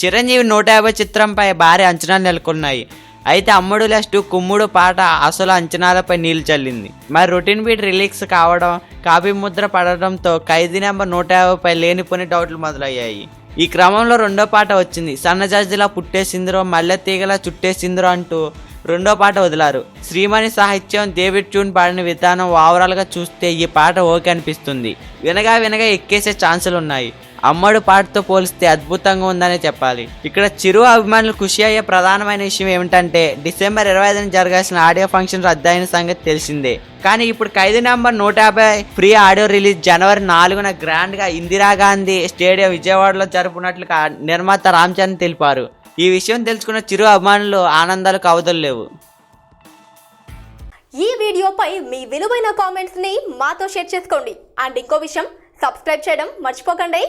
చిరంజీవి నూట యాభై చిత్రంపై భారీ అంచనాలు నెలకొన్నాయి. అయితే అమ్ముడు లెస్ట్ కుమ్ముడు పాట అసలు అంచనాలపై నీళ్ళు చల్లింది. మరి రొటీన్ బీట్ రిలీక్స్ కావడం కాపీ ముద్ర పడడంతో ఖైదీ నెంబర్ నూట యాభైపై లేనిపోని డౌట్లు మొదలయ్యాయి. ఈ క్రమంలో రెండో పాట వచ్చింది. సన్నజాజిలా పుట్టేసిందిరో మల్లె తీగలా చుట్టేసిందిరో అంటూ రెండో పాట వదిలారు. శ్రీమణి సాహిత్యం డేవిడ్ ట్యూన్ పాడిన విధానం ఓవరాల్గా చూస్తే ఈ పాట ఓకే అనిపిస్తుంది. వినగా వినగా ఎక్కేసే ఛాన్సులు ఉన్నాయి అమ్మడు పాటతో పోలిస్తే అద్భుతంగా ఉందనే చెప్పాలి. ఇక్కడ చిరు అభిమానులు ఖుషి అయ్యే ప్రధానమైన విషయం ఏమిటంటే డిసెంబర్ ఇరవై ఐదున జరగాల్సిన ఆడియో ఫంక్షన్ రద్దయిన సంగతి తెలిసిందే. కానీ ఇప్పుడు ఖైదీ నెంబర్ నూట యాభై ఫ్రీ ఆడియో రిలీజ్ జనవరి నాలుగున గ్రాండ్గా ఇందిరాగాంధీ స్టేడియం విజయవాడలో జరుపునట్లు నిర్మాత రామ్ చరణ్ తెలిపారు. ఈ విషయం తెలుసుకున్న చిరు అభిమానులు ఆనందాలకు అవధులు లేవు. ఈ వీడియోపై మీ విలువైన కామెంట్స్ని మాతో షేర్ చేసుకోండి. అండ్ ఇంకో విషయం సబ్స్క్రైబ్ చేయడం మర్చిపోకండి.